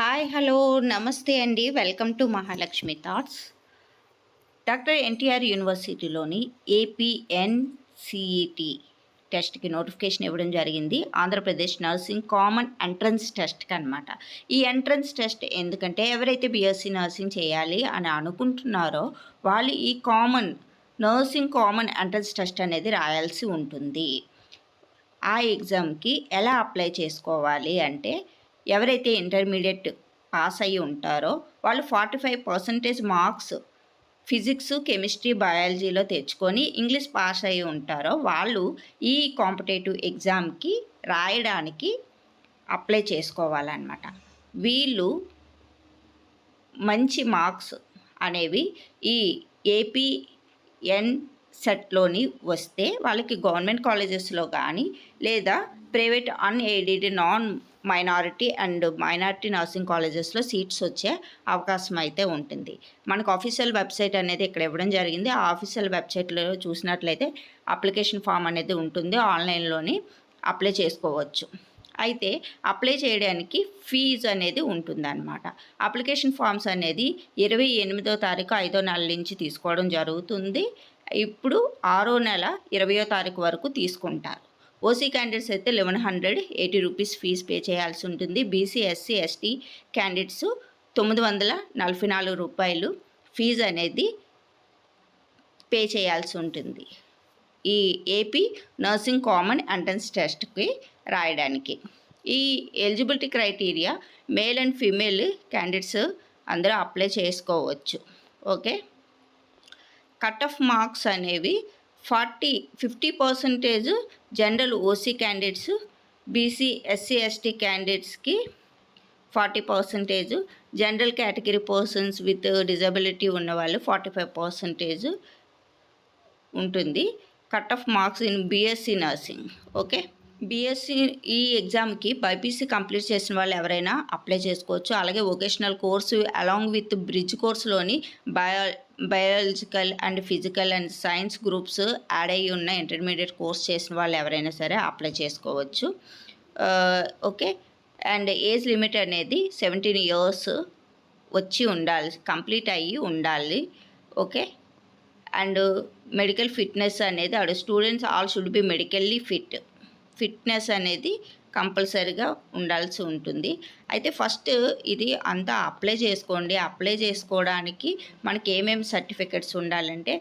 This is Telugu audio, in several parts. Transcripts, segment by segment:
హాయ్ హలో నమస్తే అండి. Welcome to Mahalakshmi thoughts. Doctor NTR యూనివర్సిటీలోని APNCET టెస్ట్కి నోటిఫికేషన్ ఇవ్వడం జరిగింది. ఆంధ్రప్రదేశ్ నర్సింగ్ కామన్ ఎంట్రన్స్ టెస్ట్కి అనమాట ఈ ఎంట్రన్స్ టెస్ట్ ఎందుకంటే ఎవరైతే బీఎస్సీ నర్సింగ్ చేయాలి అని అనుకుంటున్నారో వాళ్ళు ఈ common nursing common entrance test అనేది రాయాల్సి ఉంటుంది. ఆ ఎగ్జామ్కి ఎలా అప్లై చేసుకోవాలి అంటే ఎవరైతే ఇంటర్మీడియట్ పాస్ అయ్యి ఉంటారో వాళ్ళు forty five percentage marks physics chemistry బయాలజీలో తెచ్చుకొని ఇంగ్లీష్ పాస్ అయ్యి ఉంటారో వాళ్ళు ఈ కాంపిటేటివ్ ఎగ్జామ్కి రాయడానికి అప్లై చేసుకోవాలన్నమాట. వీళ్ళు మంచి మార్క్స్ అనేవి ఈ ఏపీఎన్ సెట్లోని వస్తే వాళ్ళకి గవర్నమెంట్ కాలేజెస్లో కానీ లేదా private unaided non minority and minority nursing కాలేజెస్లో సీట్స్ వచ్చే అవకాశం అయితే ఉంటుంది. మనకు ఆఫీషియల్ వెబ్సైట్ అనేది ఇక్కడ ఇవ్వడం జరిగింది. ఆ ఆఫీషియల్ వెబ్సైట్లో చూసినట్లయితే అప్లికేషన్ ఫామ్ అనేది ఉంటుంది. ఆన్లైన్లోని అప్లై చేసుకోవచ్చు. అయితే అప్లై చేయడానికి ఫీజు అనేది ఉంటుందన్నమాట. అప్లికేషన్ ఫామ్స్ అనేది ఇరవై ఎనిమిదో తారీఖు ఐదో నెల నుంచి తీసుకోవడం జరుగుతుంది. ఇప్పుడు ఆరో నెల ఇరవయో తారీఖు వరకు తీసుకుంటారు. ఓసీ క్యాండిడేట్స్ అయితే eleven hundred eighty rupees fee pay చేయాల్సి ఉంటుంది. బీసీ ఎస్సీ ఎస్టీ క్యాండిడేట్స్ తొమ్మిది వందల నలభై నాలుగు రూపాయలు ఫీజు అనేది పే చేయాల్సి ఉంటుంది. ఈ ఏపీ నర్సింగ్ కామన్ ఎంట్రన్స్ టెస్ట్కి రాయడానికి. ఈ eligibility criteria male and female candidates అందరూ అప్లై చేసుకోవచ్చు. ఓకే? కట్ ఆఫ్ మార్క్స్ అనేవి forty fifty percentage general OC candidates BC SC ST క్యాండిడేట్స్కి forty percentage general category persons with disability ఉన్నవాళ్ళు ఫార్టీ ఫైవ్ పర్సంటేజ్ ఉంటుంది. Cut off marks in BSc nursing okay? BSc ఈ ఎగ్జామ్కి బైపీసీ కంప్లీట్ చేసిన వాళ్ళు ఎవరైనా అప్లై చేసుకోవచ్చు. అలాగే vocational course along with bridge కోర్సులోని bio biological and physical and science groups add అయ్యి ఉన్న ఇంటర్మీడియట్ కోర్స్ చేసిన వాళ్ళు ఎవరైనా సరే అప్లై చేసుకోవచ్చు. ఓకే అండ్ ఏజ్ లిమిట్ అనేది సెవెంటీన్ ఇయర్స్ వచ్చి ఉండాలి కంప్లీట్ అయ్యి ఉండాలి. ఓకే అండ్ మెడికల్ ఫిట్నెస్ అనేది ఆడ students all should be medically fit fitness అనేది కంపల్సరీగా ఉండాల్సి ఉంటుంది. అయితే ఫస్ట్ ఇది అంతా అప్లై చేసుకోండి. అప్లై చేసుకోవడానికి మనకి ఏమేమి సర్టిఫికెట్స్ ఉండాలంటే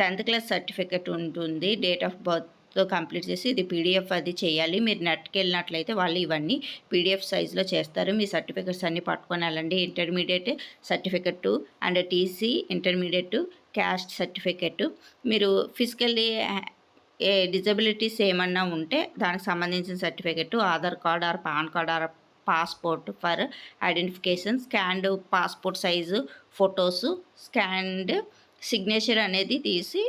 టెన్త్ క్లాస్ సర్టిఫికెట్ ఉంటుంది. డేట్ ఆఫ్ బర్త్ కంప్లీట్ చేసి ఇది పీడిఎఫ్ అది చేయాలి. మీరు నెట్కి వెళ్ళినట్లయితే వాళ్ళు ఇవన్నీ పీడిఎఫ్ సైజులో చేస్తారు. మీ సర్టిఫికెట్స్ అన్నీ పట్టుకొని వెళ్ళండి. Intermediate certificate and TC intermediate caste certificate మీరు ఫిజికల్లీ ఏ డిజబిలిటీస్ ఏమన్నా ఉంటే దానికి సంబంధించిన certificate Aadhaar card or PAN card or passport for identification scanned passport size photos scanned signature అనేది తీసి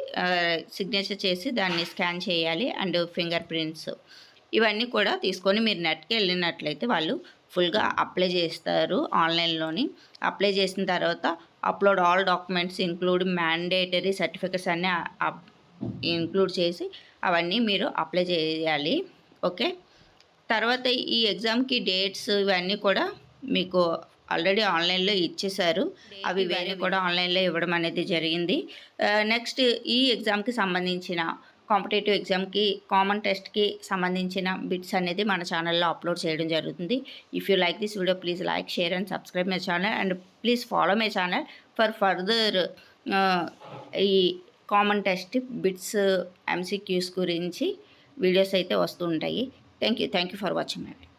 సిగ్నేచర్ చేసి దాన్ని స్కాన్ చేయాలి అండ్ ఫింగర్ ప్రింట్స్. ఇవన్నీ కూడా తీసుకొని మీరు నెట్కి వెళ్ళినట్లయితే వాళ్ళు ఫుల్గా అప్లై చేస్తారు ఆన్లైన్లోని. అప్లై చేసిన తర్వాత upload all documents include mandatory certificates అన్నీ ఇంక్లూడ్ చేసి అవన్నీ మీరు అప్లై చేయాలి. ఓకే? తర్వాత ఈ ఎగ్జామ్కి డేట్స్ ఇవన్నీ కూడా మీకు ఆల్రెడీ ఆన్లైన్లో ఇచ్చేశారు. అవి వేరే కూడా ఆన్లైన్లో ఇవ్వడం అనేది జరిగింది. నెక్స్ట్ ఈ ఎగ్జామ్కి సంబంధించిన కాంపిటేటివ్ ఎగ్జామ్కి కామన్ టెస్ట్కి సంబంధించిన బిట్స్ అనేది మన ఛానల్లో అప్లోడ్ చేయడం జరుగుతుంది. If you like this video please like share and subscribe my channel and please follow my channel for further ఈ కామన్ టెస్ట్ బిట్స్ ఎంసీక్యూస్ గురించి వీడియోస్ అయితే వస్తుంటాయి thank you thank you for watching my